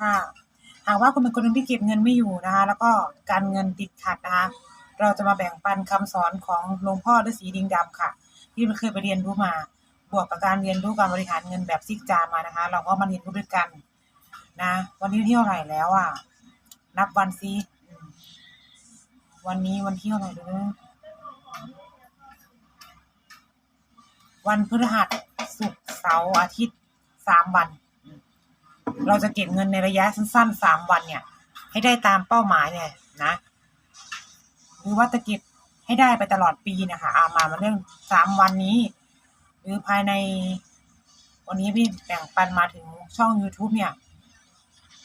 ค่ะ หากว่าคุณเป็นคนหนึ่งที่เก็บเงินไม่อยู่นะคะ แล้วก็การเงินติดขัดนะคะ เราจะมาแบ่งปันคำสอนของหลวงพ่อฤาษีดิงดำค่ะ ที่เคยไปเรียนรู้มา บวกกับการเรียนรู้การบริหารเงินแบบซิกจามานะคะ เราก็มาเรียนรู้ด้วยกันนะ วันนี้วันที่เท่าไหร่แล้วอะ นับวันซิวันนี้วันที่เท่าไหร่ดูวันพฤหัสศุกร์เสาร์อาทิตย์สามวัน เราจะเก็บเงินในระยะสั้นๆสามวันเนี่ย ให้ได้ตามเป้าหมายเนี่ยนะหรือว่าจะเก็บให้ได้ไปตลอดปีนะคะอามามาเรื่องสามวันนี้ หรือภายใน วันนี้พี่แบ่งปันมาถึงช่อง youtube เนี่ย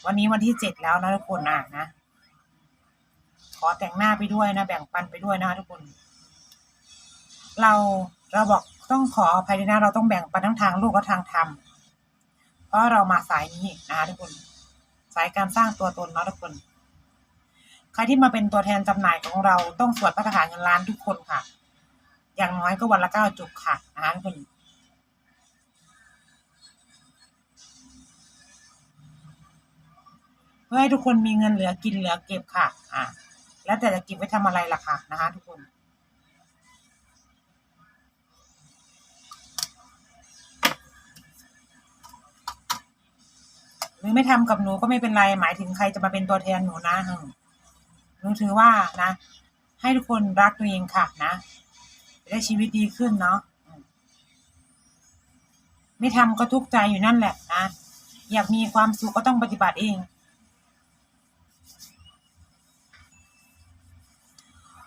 วันนี้วันที่เจ็ดแล้วนะทุกคนอะนะขอแต่งหน้าไปด้วยนะ แบ่งปันไปด้วยนะคะทุกคน เราเราบอกต้องขออภัยด้วยนะ เราต้องแบ่งปันทั้งทางโลกและทางธรรม เพราะเรามาสายนี้นะคะทุกคน สายการสร้างตัวตนเนาะทุกคน ใครที่มาเป็นตัวแทนจำหน่ายของเราต้องสวดพระคาถาเงินล้านทุกคนค่ะ อย่างน้อยก็วันละเก้าจุกค่ะนะคะทุกคนเพื่อให้ทุกคนมีเงินเหลือกินเหลือเก็บค่ะ อ่า แล้วแต่จะเก็บไว้ทำอะไรล่ะค่ะนะคะ ทุกคน หรือไม่ทำกับหนูก็ไม่เป็นไร หมายถึงใครจะมาเป็นตัวแทนหนูนะหนูถือว่านะ ให้ทุกคนรักตัวเองค่ะนะได้ชีวิตดีขึ้นเนาะไม่ทำก็ทุกข์ใจอยู่นั่นแหละนะอยากมีความสุขก็ต้องปฏิบัติเอง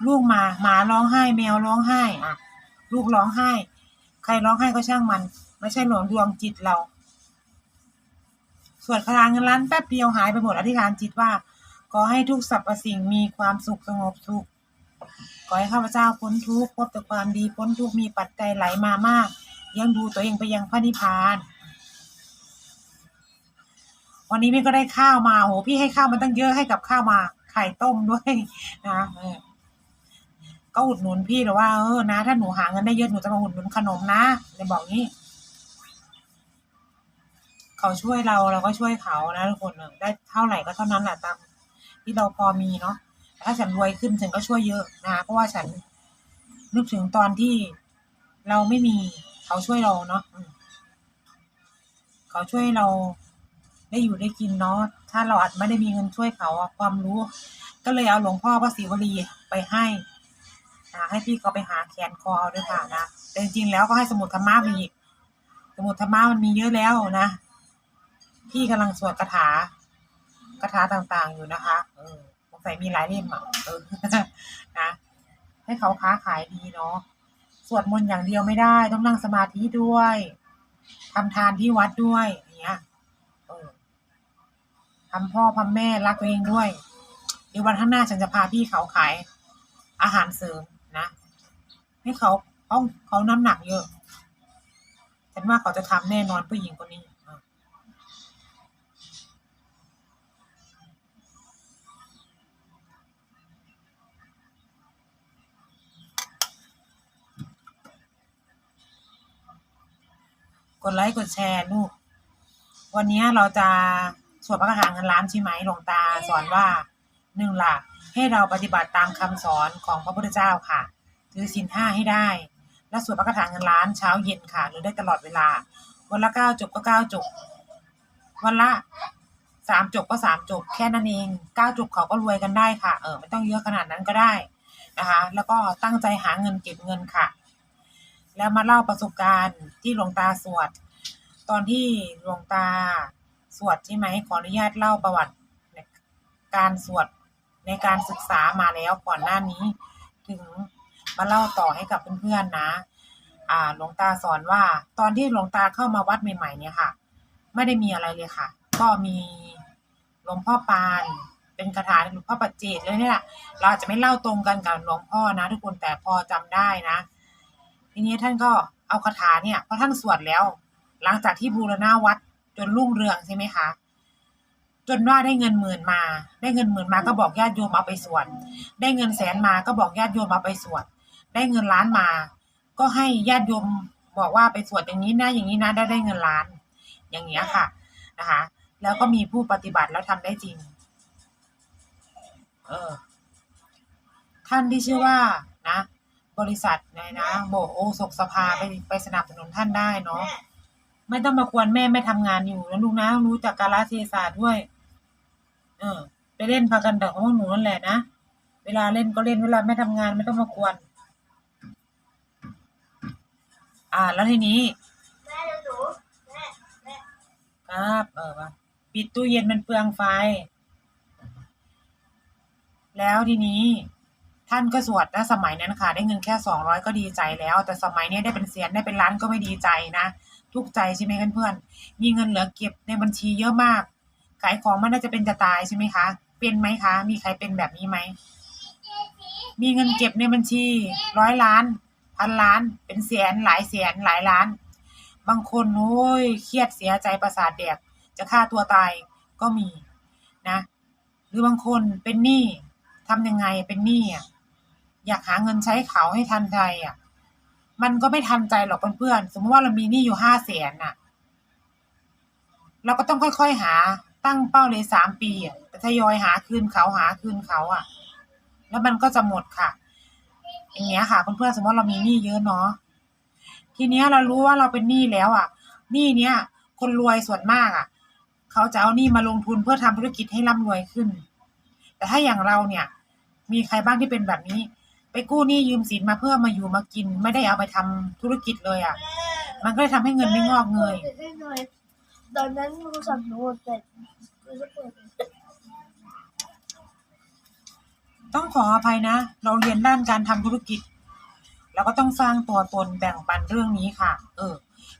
ลูกหมาหมาร้องไห้ แมวร้องไห้อะ ลูกร้องไห้ ใครร้องไห้ก็ช่างมัน ไม่ใช่หลวงดวงจิตเรา สวดคาถาเงินล้านแป๊บเดียวหายไปหมดอธิษฐานจิตว่า ขอให้ทุกสรรพสิ่งมีความสุขสงบสุข ขอให้ข้าพเจ้าพ้นทุกข์พบแต่ความดีพ้นทุกข์มีปัจจัยไหลมามาก ยังดูตัวเองไปยังพระนิพพาน วันนี้พี่ก็ได้ข้าวมาโหพี่ให้ข้าวมันตั้งเยอะให้กับข้าวมาไข่ต้มด้วยนะก็อุดหนุนพี่หรือว่าเออนะ ถ้าหนูหาเงินได้เยอะหนูจะมาอุดหนุนขนมนะเลยบอกงี้ เขาช่วยเราเราก็ช่วยเขานะทุกคนได้เท่าไหร่ก็เท่านั้นแหละตามที่เราพอมีเนาะแต่ถ้าฉันรวยขึ้นฉันก็ช่วยเยอะนะเพราะว่าฉันนึกถึงตอนที่เราไม่มีเขาช่วยเราเนาะเขาช่วยเราได้อยู่ได้กินเนาะถ้าเราอาจไม่ได้มีเงินช่วยเขาความรู้ ก็เลยเอาหลวงพ่อพระศิวลีไปให้นะให้พี่เขาไปหาแขนคอเอาด้วยค่ะนะแต่จริงๆแล้วก็ให้สมุดธรรมะไปอีกสมุดธรรมะมันมีเยอะแล้วนะ พี่กำลังสวดคาถาคาถาต่างๆอยู่นะคะ เออสงสัยมีหลายเล่มอะเออนะให้เขาค้าขายดีเนาะสวดมนต์อย่างเดียวไม่ได้ ต้องนั่งสมาธิด้วยทำทานที่วัดด้วยอย่างเงี้ยเออทำพ่อทำแม่รักตัวเองด้วยเดี๋ยววันข้างหน้าฉันจะพาพี่เขาขาย อาหารเสริมนะให้เขาเขาเขาน้ำหนักเยอะฉันว่าเขาจะทำแน่นอนผู้หญิงคนนี้ กดไลค์กดแชร์ลูก วันนี้เราจะสวดพระคาถาเงินล้านใช่ไหมหลวงตาสอนว่าหนึ่งหลักให้เราปฏิบัติตามคำสอนของพระพุทธเจ้าค่ะถือศีลห้าให้ได้ และสวดพระคาถาเงินล้านเช้าเย็นค่ะ หรือได้ตลอดเวลา วันละเก้าจบก็เก้าจบ วันละสามจบก็สามจบ แค่นั้นเองเก้าจบเขาก็รวยกันได้ค่ะ เออไม่ต้องเยอะขนาดนั้นก็ได้นะคะ แล้วก็ตั้งใจหาเงินเก็บเงินค่ะ แล้วมาเล่าประสบการณ์ที่หลวงตาสวด ตอนที่หลวงตาสวดใช่ไหมขออนุญาตเล่าประวัติการสวดในการศึกษามาแล้วก่อนหน้านี้ ถึงมาเล่าต่อให้กับเพื่อนๆนะ อ่าหลวงตาสอนว่า ตอนที่หลวงตาเข้ามาวัดใหม่ ๆ เนี่ยค่ะ ไม่ได้มีอะไรเลยค่ะ ก็มีหลวงพ่อปานเป็นคาถาหลวงพ่อปัจเจกเลยเนี่ยแหละเราอาจจะไม่เล่าตรงกันกับหลวงพ่อนะ ทุกคนแต่พอจำได้นะ ทีนี้ท่านก็เอาคาถาเนี่ยพอท่านสวดแล้ว หลังจากที่บูรณาวัดจนรุ่งเรืองใช่ไหมคะจนว่าได้เงินหมื่นมา ได้เงินหมื่นมาก็บอกญาติโยมเอาไปสวดได้เงินแสนมาก็บอกญาติโยมเอาไปสวดได้เงินล้านมา ก็ให้ญาติโยมบอกว่าไปสวดอย่างนี้นะอย่างนี้นะได้ได้เงินล้าน อย่างเงี้ยค่ะนะคะ แล้วก็มีผู้ปฏิบัติแล้วทำได้จริง เออ ท่านที่ชื่อว่านะ บริษัทไหนนะโบโอศกสภาไปไปสนับสนุนท่านได้เนาะไม่ต้องมากวนแม่แม่ทำงานอยู่แล้วลูกนะรู้จักกาลเทศะด้วย เออ ไปเล่นพากันแต่ของพวกหนูนั่นแหละนะเวลาเล่นก็เล่นเวลาแม่ทำงานไม่ต้องมากวน อ่า แล้วทีนี้แม่เดี๋ยวหนูแม่แม่ครับเออมาปิดตู้เย็นมันเปลืองไฟ แล้วทีนี้ ท่านก็สวดนะสมัยนั้นค่ะ ได้เงินแค่สองร้อยก็ดีใจแล้ว แต่สมัยนี้ได้เป็นเสียนได้เป็นล้านก็ไม่ดีใจนะทุกใจใช่ไหมเพื่อนๆมีเงินเหลือเก็บในบัญชีเยอะมาก ขายของมันน่าจะเป็นจะตายใช่ไหมคะ เป็นไหมคะ มีใครเป็นแบบนี้ไหมมีเงินเก็บในบัญชีร้อยล้านพันล้าน เป็นแสนหลายแสนหลายล้าน บางคนโอ้ยเครียดเสียใจประสาทแดกจะฆ่าตัวตายก็มีนะ หรือบางคนเป็นหนี้ทำยังไงเป็นหนี้อะ อยากหาเงินใช้เขาให้ทันใจอะ มันก็ไม่ทันใจหรอกเพื่อนๆสมมติว่าเรามีหนี้อยู่ห้าแสนน่ะ เราก็ต้องค่อยๆหา ตั้งเป้าเลยสามปีอะแต่ทยอยหาคืนเขาหาคืนเขาอะ แล้วมันก็จะหมดค่ะ อย่างเงี้ยค่ะเพื่อนๆสมมติว่าเรามีหนี้เยอะเนาะทีเนี้ยเรารู้ว่าเราเป็นหนี้แล้วอะหนี้เนี้ยคนรวยส่วนมากอะ เขาจะเอาหนี้มาลงทุนเพื่อทำธุรกิจให้ร่ำรวยขึ้น แต่ถ้าอย่างเราเนี่ย มีใครบ้างที่เป็นแบบนี้ ไปกู้หนี้ยืมสินมาเพื่อมาอยู่มากิน ไม่ได้เอาไปทำธุรกิจเลยอะ มันก็เลยทำให้เงินไม่งอกเงย ตอนนั้นโทรศัพท์หนูหมดแบตหนูจะเปิดต้องขออภัยนะ เราเรียนด้านการทำธุรกิจเราก็ต้องสร้างตัวตนแบ่งปันเรื่องนี้ค่ะ เออ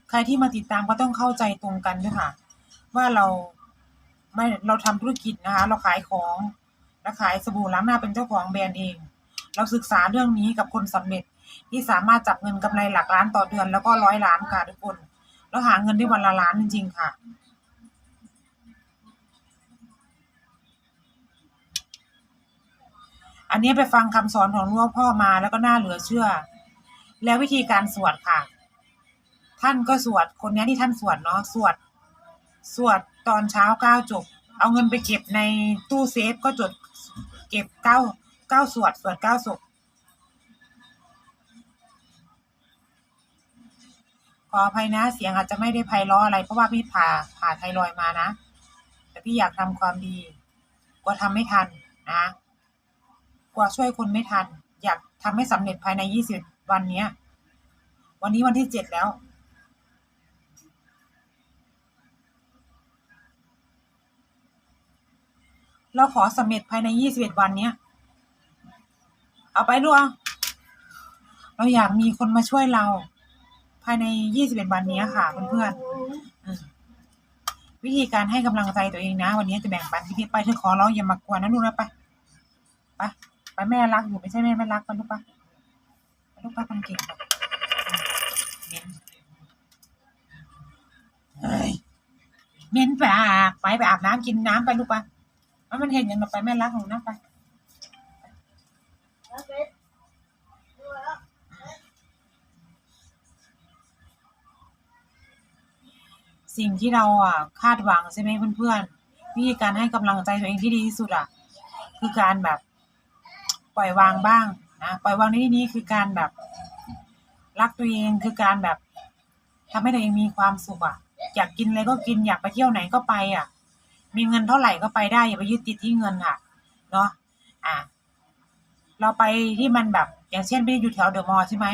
ใครที่มาติดตามก็ต้องเข้าใจตรงกันด้วยค่ะ ว่าเราไม่เราทำธุรกิจนะคะ เราขายของ และขายสบู่ล้างหน้าเป็นเจ้าของแบรนด์เอง เราศึกษาเรื่องนี้กับคนสำเร็จที่สามารถจับเงินกำไรหลักล้านต่อเดือนแล้วก็ร้อยล้านค่ะทุกคน แล้วหาเงินได้วันละล้านจริง ๆ ค่ะอันนี้ไปฟังคำสอนของหลวงพ่อมาแล้วก็น่าเหลือเชื่อ แล้ววิธีการสวดค่ะ ท่านก็สวดคนนี้ที่ท่านสวดเนาะสวด สวดตอนเช้าเก้าจบ เอาเงินไปเก็บในตู้เซฟก็จดเก็บเก้า เก้าสวดสวดเก้าศพขออภัยนะ เสียงอาจจะไม่ได้ไพเราะอะไร เพราะว่าพี่ผ่าผ่าไทรอยมานะ แต่พี่อยากทำความดีกลัวทำไม่ทันนะกว่าช่วยคนไม่ทัน อยากทำให้สำเร็จภายในยี่สิบวันเนี้ย วันนี้วันที่เจ็ดแล้วเราขอสำเร็จภายในยี่สิบเอ็ดวันเนี้ย เอาไปดูเอาเราอยากมีคนมาช่วยเรา ภายในยี่สิบเอ็ดวันนี้ค่ะเพื่อนๆวิธีการให้กำลังใจตัวเองนะ วันนี้จะแบ่งปันพี่ไปเธอขอร้องอย่ามากวนนะลูกนะไปไปไปแม่รักอยู่ไม่ใช่แม่ไม่รักไปลูกไปไปลูกไปคนเก่งปเม้นเฮ้ยเม้นปากไปไปอาบน้ำกินน้ำไปลูกไปแล้วมันเห็นอย่างเราไปแม่รักของน้ำไป สิ่งที่เราอะคาดหวังใช่ไหมเพื่อนๆวิธีการให้กำลังใจตัวเองที่ดีที่สุดอะ คือการแบบปล่อยวางบ้างนะปล่อยวางในที่นี้คือการแบบรักตัวเองคือการแบบทำให้ตัวเองมีความสุขอะ อยากกินอะไรก็กินอยากไปเที่ยวไหนก็ไปอะ มีเงินเท่าไหร่ก็ไปได้อย่าไปยึดติดที่เงินค่ะเนาะอะ เราไปที่มันแบบ อย่างเช่นไปอยู่แถวเดอะมอลล์ใช่ไหม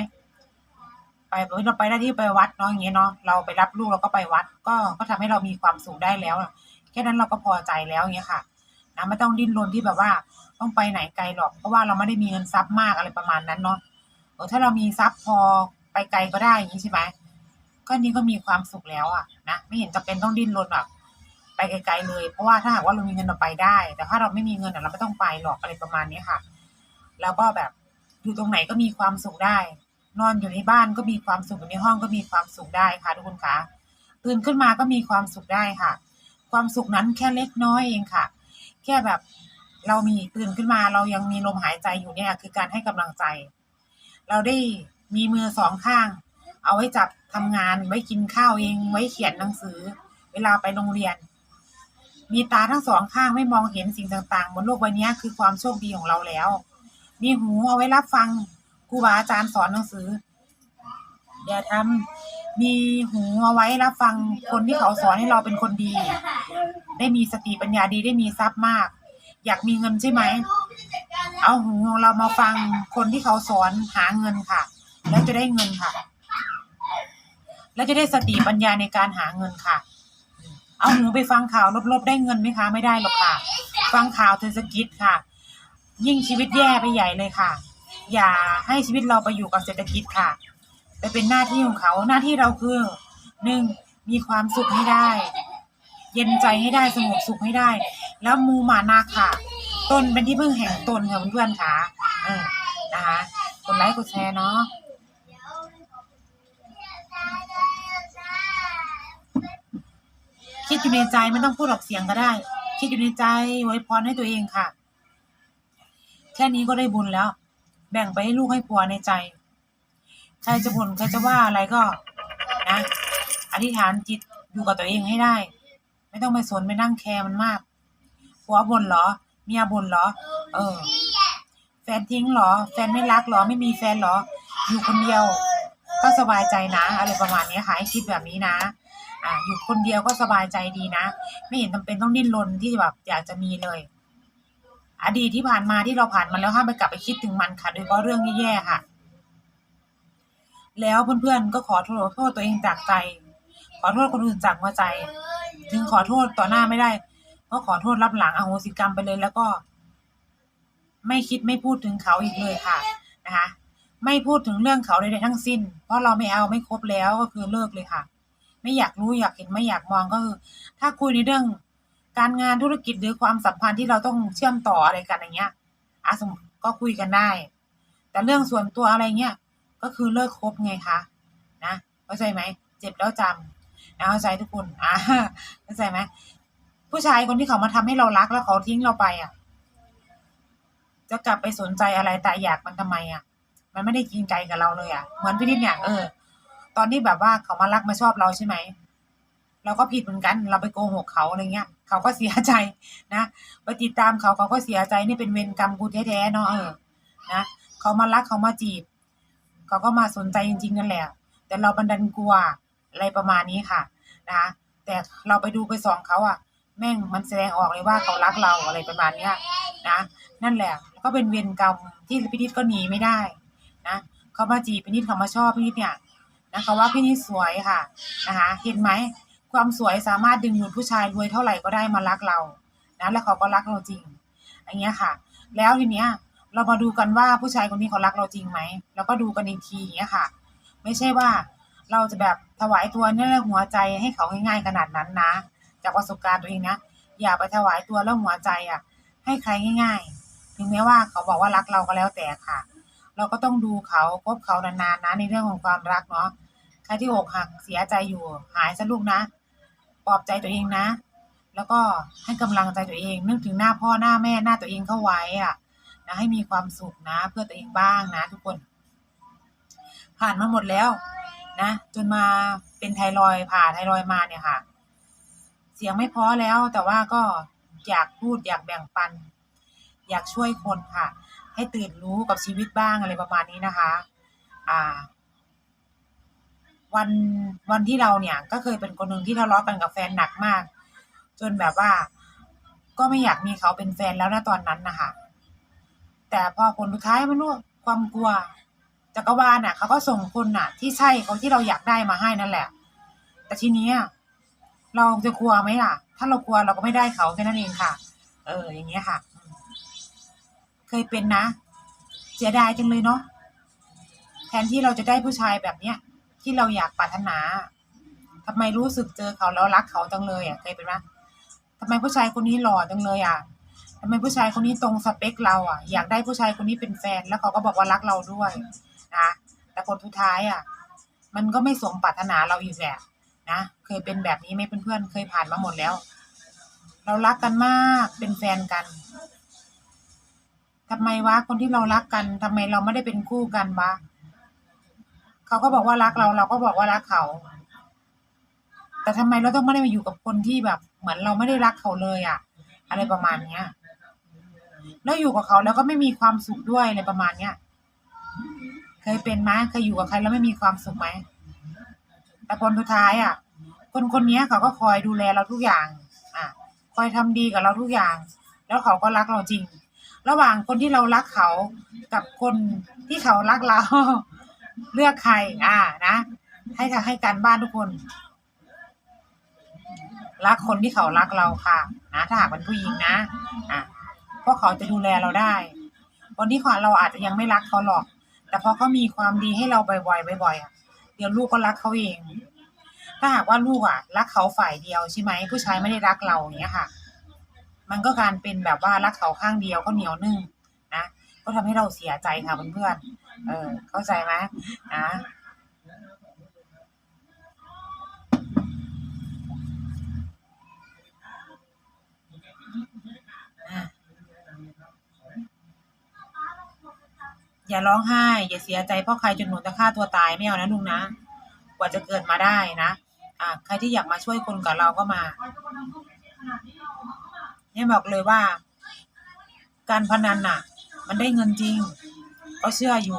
ไปเราไปได้ที่ไปวัดเนาะอย่างเงี้ยเนาะเราไปรับลูกเราก็ไปวัด ก็ก็ทำให้เรามีความสุขได้แล้วแค่นั้นเราก็พอใจแล้วอย่างเงี้ยค่ะนะไม่ต้องดิ้นรนที่แบบว่าต้องไปไหนไกลหรอก เพราะว่าเราไม่ได้มีเงินทรัพย์มากอะไรประมาณนั้นเนาะเออถ้าเรามีทรัพย์พอไปไกลก็ได้อย่างนี้ใช่ไหมก็นี่ก็มีความสุขแล้วอะนะไม่เห็นจะเป็นต้องดิ้นรนแบบไปไกลๆเลย เพราะว่าถ้าหากว่าเรามีเงินเราไปได้ แต่ถ้าเราไม่มีเงินเราไม่ต้องไปหรอกอะไรประมาณนี้ค่ะ แล้วก็แบบอยู่ตรงไหนก็มีความสุขได้ นอนอยู่ในบ้านก็มีความสุขอยู่ในห้องก็มีความสุขได้ค่ะทุกคนคะตื่นขึ้นมาก็มีความสุขได้ค่ะ ความสุขนั้นแค่เล็กน้อยเองค่ะ แค่แบบเรามีตื่นขึ้นมาเรายังมีลมหายใจอยู่เนี่ยคือการให้กำลังใจ เราได้มีมือสองข้าง เอาไว้จับทำงานไว้กินข้าวเองไว้เขียนหนังสือ เวลาไปโรงเรียน มีตาทั้งสองข้างไม่มองเห็นสิ่งต่างๆ บนโลกใบนี้คือความโชคดีของเราแล้ว มีหูเอาไว้รับฟังครูบาอาจารย์สอนหนังสือ อย่าทำมีหูเอาไว้รับฟังคนที่เขาสอนให้เราเป็นคนดี ได้มีสติปัญญาดีได้มีทรัพย์มาก อยากมีเงินใช่ไหม เอาหูของเรามาฟังคนที่เขาสอนหาเงินค่ะ แล้วจะได้เงินค่ะ แล้วจะได้สติปัญญาในการหาเงินค่ะ เอาหูไปฟังข่าวลบๆได้เงินไหมคะ ไม่ได้หรอกค่ะ ฟังข่าวเทศกิจค่ะ ยิ่งชีวิตแย่ไปใหญ่เลยค่ะ อย่าให้ชีวิตเราไปอยู่กับเศรษฐกิจค่ะไปเป็นหน้าที่ของเขาหน้าที่เราคือหนึ่งมีความสุขให้ได้ เย็นใจให้ได้สงบสุขให้ได้ แล้วมูมานาค่ะ ตนเป็นที่พึ่งแห่งตนค่ะเพื่อนๆค่ะเออนะคะกดไลค์กดแชร์เนาะคิดอยู่ในใจไม่ต้องพูดออกเสียงก็ได้ คิดอยู่ในใจไว้พรให้ตัวเองค่ะ ค่นี้ก็ได้บุญแล้ว แบ่งไปให้ลูกให้ผัวในใจ ใครจะบ่นใครจะว่าอะไรก็นะอธิษฐานจิตอยู่กับตัวเองให้ได้ ไม่ต้องไปสนไปนั่งแคร์มันมากผัวบ่นเหรอ เมียบ่นเหรอ เออ แฟนทิ้งเหรอ แฟนไม่รักเหรอ ไม่มีแฟนเหรอ อยู่คนเดียว ก็สบายใจนะ อะไรประมาณนี้ค่ะให้คิดแบบนี้นะ อ่าอยู่คนเดียวก็สบายใจดีนะ ไม่เห็นจำเป็นต้องดิ้นรนที่แบบอยากจะมีเลย อดีตที่ผ่านมาที่เราผ่านมาแล้วห้ามไปกลับไปคิดถึงมันค่ะโดยเฉพาะเรื่องแย่ๆค่ะ แล้วเพื่อนๆก็ขอโทษโทษตัวเองจากใจ ขอโทษคนอื่นจากหัวใจ ถึงขอโทษต่อหน้าไม่ได้ ก็ขอโทษรับหลังอโหสิกรรมไปเลยแล้วก็ ไม่คิดไม่พูดถึงเขาอีกเลยค่ะนะคะ ไม่พูดถึงเรื่องเขาใดๆทั้งสิ้น เพราะเราไม่เอาไม่ครบแล้วก็คือเลิกเลยค่ะ ไม่อยากรู้อยากเห็นไม่อยากมองก็คือ ถ้าคุยในเรื่อง การงานธุรกิจหรือความสัมพันธ์ที่เราต้องเชื่อมต่ออะไรกันอย่างเงี้ยอาสมก็คุยกันได้ แต่เรื่องส่วนตัวอะไรเงี้ยก็คือเลิกคบไงคะนะเข้าใจไหมเจ็บแล้วจำนะเข้าใจทุกคนอ่าเข้าใจไหมผู้ชายคนที่เขามาทำให้เรารักแล้วเขาทิ้งเราไปอะ จะกลับไปสนใจอะไรแต่อยากมันทำไมอะ มันไม่ได้กินใจกับเราเลยอะเหมือนพี่นิดเนี่ยเออตอนที่แบบว่าเขามารักมาชอบเราใช่ไหม เราก็ผิดเหมือนกัน เราไปโกหกเขาอะไรเงี้ย เขาก็เสียใจนะไปติดตามเขาเขาก็เสียใจนี่เป็นเวรกรรมกูแท้ๆเนาะเออนะเขามารักเขามาจีบ เขาก็มาสนใจจริงๆนั่นแหละ แต่เราบันดันกลัวอะไรประมาณนี้ค่ะนะแต่เราไปดูไปส่องเขาอะแม่งมันแสดงออกเลยว่าเขารักเราอะไรประมาณเนี้ยนะนั่นแหละก็เป็นเวรกรรมที่พี่นิดก็หนีไม่ได้นะเขามาจีบพี่นิดเขามาชอบพี่นิดเนี่ยนะคะว่าพี่นิดสวยค่ะนะคะเห็นไหม ความสวยสามารถดึงดูดผู้ชายรวยเท่าไหร่ก็ได้มารักเรานะแล้วเขาก็รักเราจริงอย่างเงี้ยค่ะ แล้วทีเนี้ยเรามาดูกันว่าผู้ชายคนนี้เขารักเราจริงไหมแล้วก็ดูกันอีกทีอย่างเงี้ยค่ะ ไม่ใช่ว่าเราจะแบบถวายตัวเนี่ยหัวใจให้เขาง่ายๆขนาดนั้นนะ จากประสบการณ์ตัวเองนะอย่าไปถวายตัวแล้วหัวใจอะ ให้ใครง่าย ๆ ถึงแม้ว่าเขาบอกว่ารักเราก็แล้วแต่ค่ะ เราก็ต้องดูเขาพบเขานานๆนะในเรื่องของความรักเนาะใครที่อกหักเสียใจอยู่หายซะลูกนะ ปลอบใจตัวเองนะ แล้วก็ให้กำลังใจตัวเอง นึกถึงหน้าพ่อหน้าแม่หน้าตัวเองเข้าไว้อะนะให้มีความสุขนะ เพื่อตัวเองบ้างนะ ทุกคน ผ่านมาหมดแล้วนะจนมาเป็นไทรอยผ่าไทรอยมาเนี่ยค่ะ เสียงไม่พอแล้วแต่ว่าก็อยากพูดอยากแบ่งปัน อยากช่วยคนค่ะ ให้ตื่นรู้กับชีวิตบ้างอะไรประมาณนี้นะคะ อ่า วันวันที่เราเนี่ย ก็เคยเป็นคนหนึ่งที่ทะเลาะกันกับแฟนหนักมาก จนแบบว่า ก็ไม่อยากมีเขาเป็นแฟนแล้วนะตอนนั้นนะคะแต่พอผลสุดท้ายไม่รู้ความกลัวจักรวาลน่ะเขาก็ส่งคนน่ะ ที่ใช่เขาที่เราอยากได้มาให้นั่นแหละ แต่ทีนี้เราจะกลัวไหมล่ะ ถ้าเรากลัวเราก็ไม่ได้เขาแค่นั้นเองค่ะ เออ อย่างเงี้ยค่ะ เคยเป็นนะเสียดายจังเลยเนาะแทนที่เราจะได้ผู้ชายแบบเนี้ย ที่เราอยากปรารถนาทำไมรู้สึกเจอเขาแล้วรักเขาจังเลยอะเคยเป็นไหมทำไมผู้ชายคนนี้หล่อจังเลยอะทำไมผู้ชายคนนี้ตรงสเปคเราอะ อยากได้ผู้ชายคนนี้เป็นแฟน แล้วเขาก็บอกว่ารักเราด้วยนะแต่ผลสุดท้ายอะ มันก็ไม่สมปรารถนาเราอีกแหละนะเคยเป็นแบบนี้ไหมเพื่อนๆเคยผ่านมาหมดแล้ว เรารักกันมากเป็นแฟนกันทำไมวะคนที่เรารักกันทำไมเราไม่ได้เป็นคู่กันวะ เขาก็บอกว่ารักเรา เราก็บอกว่ารักเขา แต่ทำไมเราต้องไม่ได้มาอยู่กับคนที่แบบ เหมือนเราไม่ได้รักเขาเลยอะอะไรประมาณเนี้ยแล้วอยู่กับเขาแล้วก็ไม่มีความสุขด้วยอะไรประมาณเนี้ยเคยเป็นไหมเคยอยู่กับใครแล้วไม่มีความสุขไหมแต่ผลสุดท้ายอะ คนคนนี้เขาก็คอยดูแลเราทุกอย่าง อะ คอยทำดีกับเราทุกอย่าง แล้วเขาก็รักเราจริง ระหว่างคนที่เรารักเขากับคนที่เขารักเรา เลือกใคร อ่า นะ ให้ให้การบ้านทุกคน รักคนที่เขารักเราค่ะ นะ ถ้าหากเป็นผู้หญิงนะ อะเพราะเขาจะดูแลเราได้คนที่เขาเราอาจจะยังไม่รักเขาหรอก แต่พอเขามีความดีให้เราบ่อยๆบ่อยๆอะ เดี๋ยวลูกก็รักเขาเอง ถ้าหากว่าลูกอะ รักเขาฝ่ายเดียวใช่ไหมผู้ชายไม่ได้รักเราอย่างเงี้ยค่ะ มันก็การเป็นแบบว่ารักเขาข้างเดียวก็เหนียวนึ่งนะ ก็ทำให้เราเสียใจค่ะเพื่อนๆ เออ เข้าใจไหมนะอะอย่าร้องไห้ อย่าเสียใจเพราะใครจนหนูจะฆ่าตัวตายไม่เอานะลุงนะ กว่าจะเกิดมาได้นะอ่าใครที่อยากมาช่วยคนกับเราก็มาเนี่ยบอกเลยว่า การพนันน่ะ มันได้เงินจริง ก็เชื่ออยู่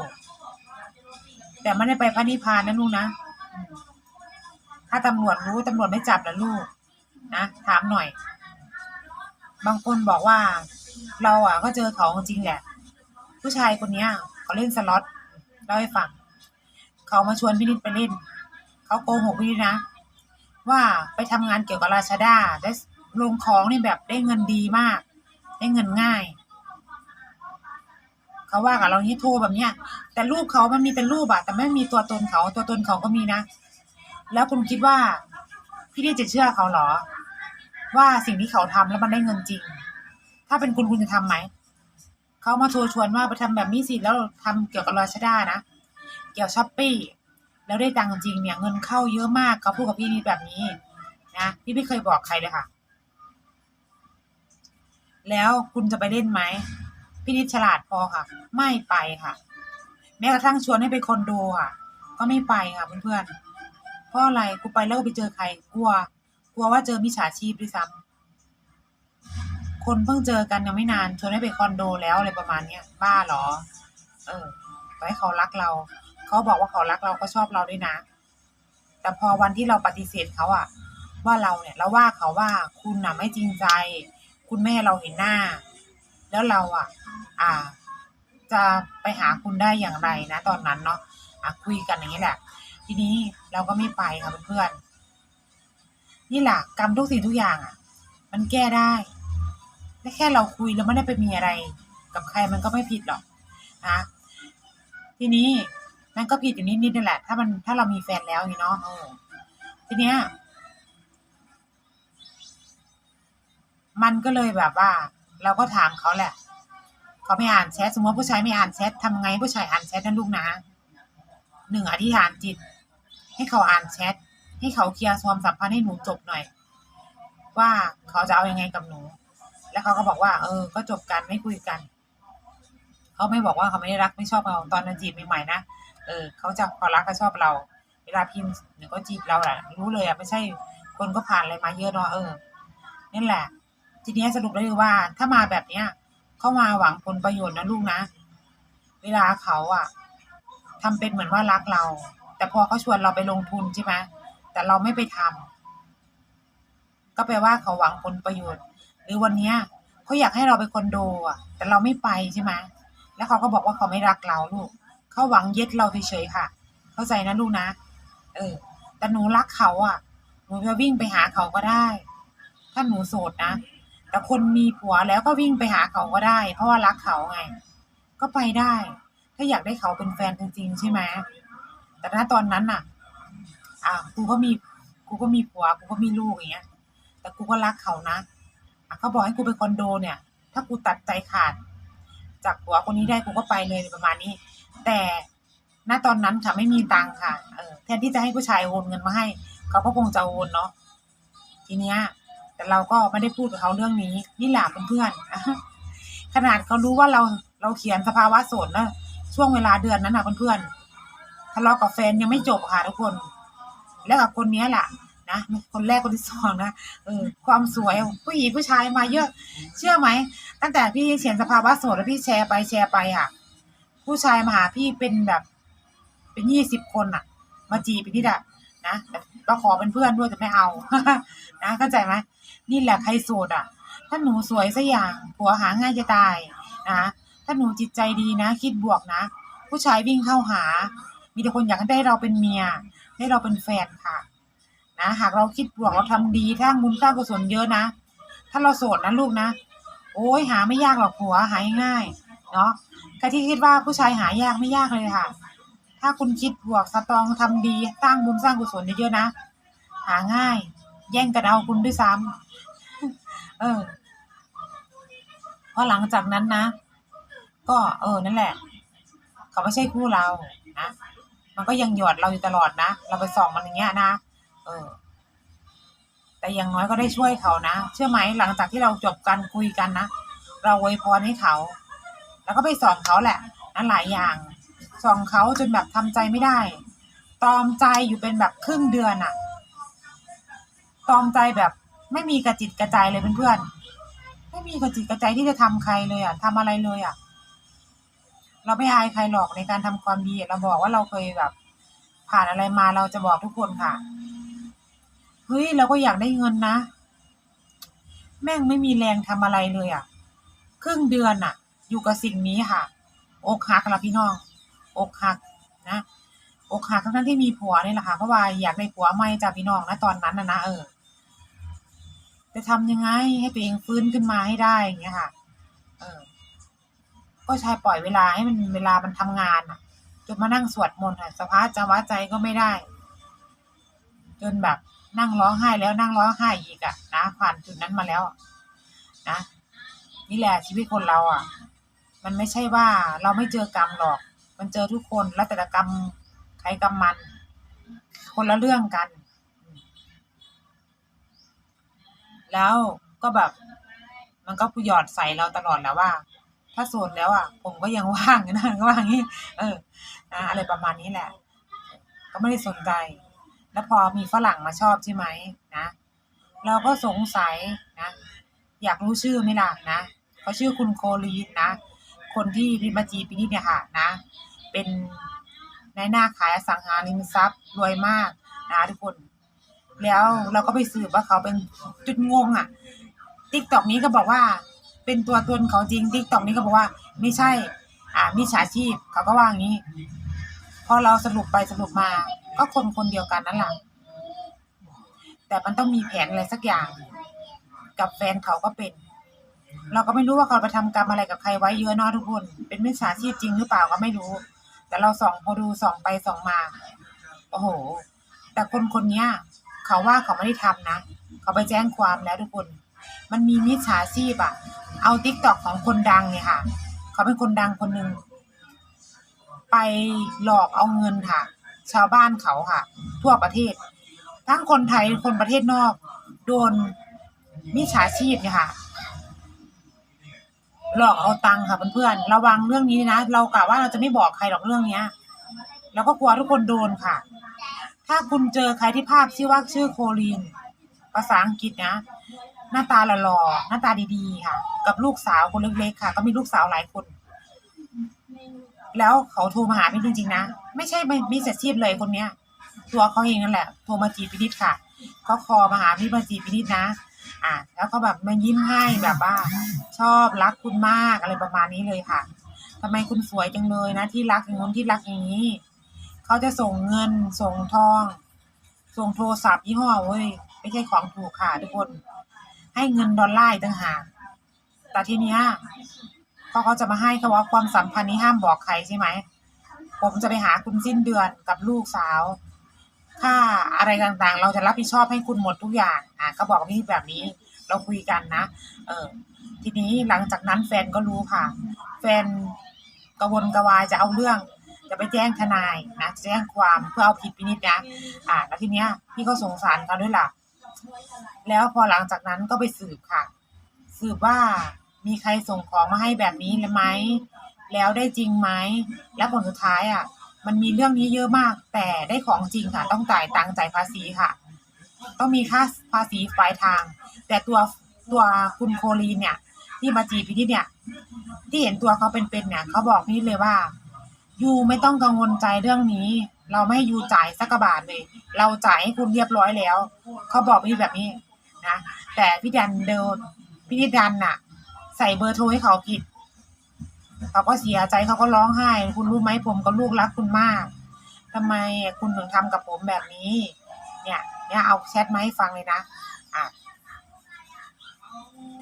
แต่ไม่ได้ไปพระนิพพานนะลูกนะถ้าตำรวจรู้ตำรวจไม่จับนะลูกนะถามหน่อย บางคนบอกว่า เราอะก็เจอเขาจริงแหละ ผู้ชายคนเนี้ยเขาเล่นสล็อตเล่าให้ฟังเขามาชวนพี่นิดไปเล่น เขาโกหกพี่นิดนะ ว่าไปทำงานเกี่ยวกับราชดาได้ลงของนี่แบบได้เงินดีมาก ได้เงินง่าย เขาว่ากับเรานี่โทรแบบเนี้ย แต่รูปเขามันมีแต่รูปอะแต่ไม่มีตัวตนเขาตัวตนเขาก็มีนะ แล้วคุณคิดว่า พี่นี่จะเชื่อเขาเหรอ ว่าสิ่งที่เขาทำแล้วมันได้เงินจริง ถ้าเป็นคุณคุณจะทำไหมเขามาโทรชวนว่าไปทำแบบนี้สิแล้วทำเกี่ยวกับราชด้านะเกี่ยวช้อปปี้แล้วได้ตังค์จริงเนี่ยเงินเข้าเยอะมากเขาพูดกับพี่นิดแบบนี้นะพี่ไม่เคยบอกใครเลยค่ะ แล้วคุณจะไปเล่นไหม พี่นิดฉลาดพอค่ะ ไม่ไปค่ะ แม้กระทั่งชวนให้ไปคอนโดค่ะ ก็ไม่ไปค่ะเพื่อนๆเพราะอะไรกูไปแล้วก็ไปเจอใครกลัว กลัวว่าเจอมิจฉาชีพด้วยซ้ำคนเพิ่งเจอกันยังไม่นานชวนให้ไปคอนโดแล้วอะไรประมาณเนี้ยบ้าเหรอ เออไว้เขารักเรา เขาบอกว่าเขารักเราเขาชอบเราด้วยนะ แต่พอวันที่เราปฏิเสธเขาอะว่าเราเนี่ยเราว่าเขาว่าคุณน่ะไม่จริงใจ คุณไม่ให้เราเห็นหน้า แล้วเราอะอ่า จะไปหาคุณได้อย่างไรนะ ตอนนั้นเนาะอะคุยกันอย่างนี้แหละ ทีนี้เราก็ไม่ไปค่ะเพื่อนๆนี่แหละกรรมทุกสิ่งทุกอย่างอะมันแก้ได้และแค่เราคุยแล้วไม่ได้ไปมีอะไร กับใครมันก็ไม่ผิดหรอกนะทีนี้มันก็ผิดอยู่นิดๆนั่นแหละ ถ้ามันถ้าเรามีแฟนแล้วนี่เนาะทีเนี้ย มันก็เลยแบบว่า เราก็ถามเขาแหละ เขาไม่อ่านแชทสมมติว่าผู้ชายไม่อ่านแชททำไงผู้ชายอ่านแชทนั่นลูกนะหนึ่งอธิษฐานจิต ให้เขาอ่านแชทให้เขาเคลียร์ความสัมพันธ์ให้หนูจบหน่อย ว่าเขาจะเอาอยังไงกับหนู แล้วเขาก็บอกว่า เออ ก็จบกันไม่คุยกัน เขาไม่บอกว่าเขาไม่ได้รักไม่ชอบเราตอนนั้นจีบใหม่ๆนะเออเขาจะพอรักก็ชอบเรา เวลาพิมพ์หรือก็จีบเราแหละรู้เลยอะไม่ใช่คนก็ผ่านอะไรมาเยอะเนาะเออนี่แหละ ทีนี้สรุปได้เลยว่า ถ้ามาแบบเนี้ยเข้ามาหวังผลประโยชน์นะลูกนะ เวลาเขาอะทำเป็นเหมือนว่ารักเรา แต่พอเขาชวนเราไปลงทุนใช่ไหมแต่เราไม่ไปทำก็แปลว่าเขาหวังผลประโยชน์ หรือวันเนี้ยเขาอยากให้เราไปคอนโดอะ แต่เราไม่ไปใช่ไหมแล้วเขาก็บอกว่าเขาไม่รักเราลูกเขาหวังยึดเราเฉยๆค่ะ เข้าใจนะลูกนะ เออ แต่หนูรักเขาอะ หนูจะวิ่งไปหาเขาก็ได้ ถ้าหนูโสดนะ แต่คนมีผัวแล้วก็วิ่งไปหาเขาก็ได้ เพราะว่ารักเขาไง ก็ไปได้ ถ้าอยากได้เขาเป็นแฟนจริงๆใช่ไหมแต่ถ้าตอนนั้นน่ะ อะกูก็มีกูก็มีผัวกูก็มีลูกอย่างเงี้ย แต่กูก็รักเขานะอะเขาบอกให้กูไปคอนโดเนี่ย ถ้ากูตัดใจขาด จากผัวคนนี้ได้กูก็ไปเลยประมาณนี้ แต่ณตอนนั้นค่ะไม่มีตังค์ค่ะเออแทนที่จะให้ผู้ชายโอนเงินมาให้ เขาก็คงจะโอนเนาะทีเนี้ย แต่เราก็ไม่ได้พูดกับเขาเรื่องนี้ นี่แหละเพื่อนๆขนาดเขารู้ว่าเราเราเขียนสภาวะโสดนะช่วงเวลาเดือนนั้นนะเพื่อนๆทะเลาะกับแฟนยังไม่จบค่ะทุกคน แล้วกับคนเนี้ยแหละนะคนแรกคนที่สองนะเออความสวยผู้หญิงผู้ชายมาเยอะ เชื่อไหมตั้งแต่พี่เขียนสภาวะโสดแล้วพี่แชร์ไปแชร์ไปอะ ผู้ชายมาหาพี่เป็นแบบ เป็นยี่สิบคนอะ มาจีบพี่อะ นะก็ขอเป็นเพื่อนด้วยแต่ไม่เอา นะเข้าใจไหมนี่แหละใครโสดอะ ถ้าหนูสวยสักอย่างผัวหาง่ายจะตายนะถ้าหนูจิตใจดีนะ คิดบวกนะ ผู้ชายวิ่งเข้าหา มีแต่คนอยากให้ได้เราเป็นเมีย ให้เราเป็นแฟนค่ะ นะ หากเราคิดบวกเราทำดีสร้างบุญสร้างกุศลเยอะนะ ถ้าเราโสดนะลูกนะ โอ้ยหาไม่ยากหรอกผัวหาง่าย เนาะใครที่คิดว่าผู้ชายหายากไม่ยากเลยค่ะ ถ้าคุณคิดบวกสตรองทำดีสร้างบุญสร้างกุศลเยอะๆนะ หาง่าย แย่งกันเอาคุณด้วยซ้ำเออพอหลังจากนั้นนะ ก็เออนั่นแหละเขาไม่ใช่คู่เรานะมันก็ยังหยอดเราอยู่ตลอดนะเราไปส่องมันอย่างเงี้ยนะเออ แต่อย่างน้อยก็ได้ช่วยเขานะเชื่อไหมหลังจากที่เราจบกันคุยกันนะเราอวยพรให้เขา แล้วก็ไปส่องเขาแหละนั่นหลายอย่าง ส่องเขาจนแบบทำใจไม่ได้ ตอมใจอยู่เป็นแบบครึ่งเดือนอะตอมใจแบบไม่มีกระจิตกระใจเลยเพื่อนๆ ไม่มีกระจิตกระใจที่จะทำใครเลยอะทำอะไรเลยอะเราไม่อายใครหรอกในการทำความดีเราบอกว่าเราเคยแบบ ผ่านอะไรมาเราจะบอกทุกคนค่ะ เฮ้ยเราก็อยากได้เงินนะ แม่งไม่มีแรงทำอะไรเลยอะ่ะ ครึ่งเดือนอะ่ะ อยู่กับสิ่งนี้ค่ะ อกหักละพี่น้อง อกหักนะอกหักทั้งๆที่มีผัวนี่แหละค่ะเพราะว่าอยากได้ผัวใหม่จากพี่น้องนะตอนนั้นนะนะเออจะทำยังไงให้ตัวเองฟื้นขึ้นมาให้ได้อย่างเงี้ยค่ะ เออ ก็ใช้ปล่อยเวลาให้มันเวลามันทำงานอะจนมานั่งสวดมนต์ค่ะสภาพจะว่าใจก็ไม่ได้ จนแบบนั่งร้องไห้แล้วนั่งร้องไห้อีกอะนะผ่านจุดนั้นมาแล้วนะนี่แหละชีวิตคนเราอะ มันไม่ใช่ว่าเราไม่เจอกรรมหรอก มันเจอทุกคนแล้วแต่ละกรรมใครกรรมมัน คนละเรื่องกัน แล้วก็แบบ มันก็หยอดใส่เราตลอดแล้วว่า ถ้าโสดแล้วอะ ผมก็ยังว่างนะก็ว่าอย่างนี้เออนะอะไรประมาณนี้แหละ ก็ไม่ได้สนใจ แล้วพอมีฝรั่งมาชอบใช่ไหมนะเราก็สงสัยนะ อยากรู้ชื่อไหมล่ะนะเขาชื่อคุณโคลีนนะ คนที่พิมพ์มาจีปีนี้เนี่ยค่ะนะ เป็นนายหน้าขายอสังหาริมทรัพย์รวยมากนะทุกคน แล้วเราก็ไปสืบว่าเขาเป็นจุดงงอะติ๊กตอกนี้ก็บอกว่าเป็นตัวตนเขาจริงติ๊กตอกนี้ก็บอกว่าไม่ใช่ อ่ามิจฉาชีพเขาก็ว่าอย่างนี้ พอเราสรุปไปสรุปมา ก็คนคนเดียวกันนั่นแหละแต่มันต้องมีแผนอะไรสักอย่าง กับแฟนเขาก็เป็น เราก็ไม่รู้ว่าเขาไปทำกรรมอะไรกับใครไว้เยอะเนาะทุกคน เป็นมิจฉาชีพจริงหรือเปล่าก็ไม่รู้ แต่เราส่องพอดูส่องไปส่องมา โอ้โห แต่คนคนนี้เขาว่าเขาไม่ได้ทำนะ เขาไปแจ้งความแล้วทุกคน มันมีมิจฉาชีพอะเอาติ๊กตอกของคนดังเนี่ยค่ะ เขาเป็นคนดังคนหนึ่งไปหลอกเอาเงินค่ะ ชาวบ้านเขาค่ะ ทั่วประเทศ ทั้งคนไทยคนประเทศนอก โดนมิจฉาชีพเนี่ยค่ะ หลอกเอาตังค์ค่ะเพื่อนๆระวังเรื่องนี้นะเรากะว่าเราจะไม่บอกใครหรอกเรื่องเนี้ยแล้วก็กลัวทุกคนโดนค่ะ ถ้าคุณเจอใครที่ภาพชื่อว่าชื่อโคลีนภาษาอังกฤษนะ หน้าตาหล่อๆหน้าตาดีๆค่ะ กับลูกสาวคนเล็กๆค่ะ ก็มีลูกสาวหลายคน แล้วเขาโทรมาหาพี่จริงๆนะ ไม่ใช่ไม่มีเสร็จชีพเลยคนเนี้ย ตัวเขาเองนั่นแหละโทรมาจีบพินิดค่ะเขาคอมาหาพี่มาจีบพินิดนะ อ่าแล้วเขาแบบมายิ้มให้แบบว่า ชอบรักคุณมากอะไรประมาณนี้เลยค่ะทำไมคุณสวยจังเลยนะ ที่รักอย่างนู้นที่รักอย่างนี้ เขาจะส่งเงินส่งทอง ส่งโทรศัพท์ยี่ห้อเว้ยไม่ใช่ของถูกค่ะทุกคน ให้เงินดอลลาร์ต่างหากแต่ทีเนี้ยพอเขาจะมาให้เขาว่าความสัมพันธ์นี้ห้ามบอกใครใช่ไหมผมจะไปหาคุณสิ้นเดือนกับลูกสาว ค่าอะไรต่างๆ เราจะรับผิดชอบให้คุณหมดทุกอย่างอะเขาบอกพี่แบบนี้เราคุยกันนะ เออทีนี้หลังจากนั้นแฟนก็รู้ค่ะ แฟนกระวนกระวายจะเอาเรื่อง จะไปแจ้งทนายนะแจ้งความเพื่อเอาผิดพินิจนะอ่าแล้วทีเนี้ยพี่ก็สงสารเขาด้วยล่ะ แล้วพอหลังจากนั้นก็ไปสืบค่ะ สืบว่ามีใครส่งของมาให้แบบนี้เลยไหมแล้วได้จริงไหมและผลสุดท้ายอะ มันมีเรื่องนี้เยอะมาก แต่ได้ของจริงค่ะ ต้องจ่ายตังค์จ่ายภาษีค่ะ ต้องมีค่าภาษีปลายทาง แต่ตัวตัวคุณโคลีนเนี่ย ที่มาจีบพี่นิดเนี่ย ที่เห็นตัวเขาเป็นๆเนี่ยเขาบอกพี่เลยว่ายูไม่ต้องกังวลใจเรื่องนี้ เราไม่ให้ยูจ่ายสักกบาทเลย เราจ่ายให้คุณเรียบร้อยแล้ว เขาบอกพี่แบบนี้นะแต่พี่ดันเดินพี่ดันน่ะ ใส่เบอร์โทรให้เขาผิด เขาก็เสียใจเขาก็ร้องไห้ คุณรู้ไหมผมกับลูกรักคุณมากทำไมคุณถึงทำกับผมแบบนี้ เนี่ยเนี่ยเอาแชทมาให้ฟังเลยนะอะ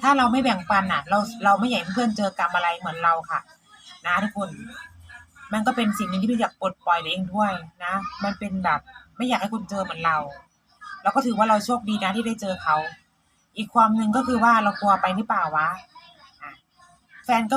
ถ้าเราไม่แบ่งปันอะ เราเราไม่อยากให้เพื่อนเจอกรรมอะไรเหมือนเราค่ะ นะทุกคนมันก็เป็นสิ่งหนึ่งที่พี่อยากปลดปล่อยเองด้วยนะ มันเป็นแบบไม่อยากให้คุณเจอเหมือนเรา เราก็ถือว่าเราโชคดีนะที่ได้เจอเขา อีกความหนึ่งก็คือว่าเรากลัวไปหรือเปล่าวะอะแฟนก็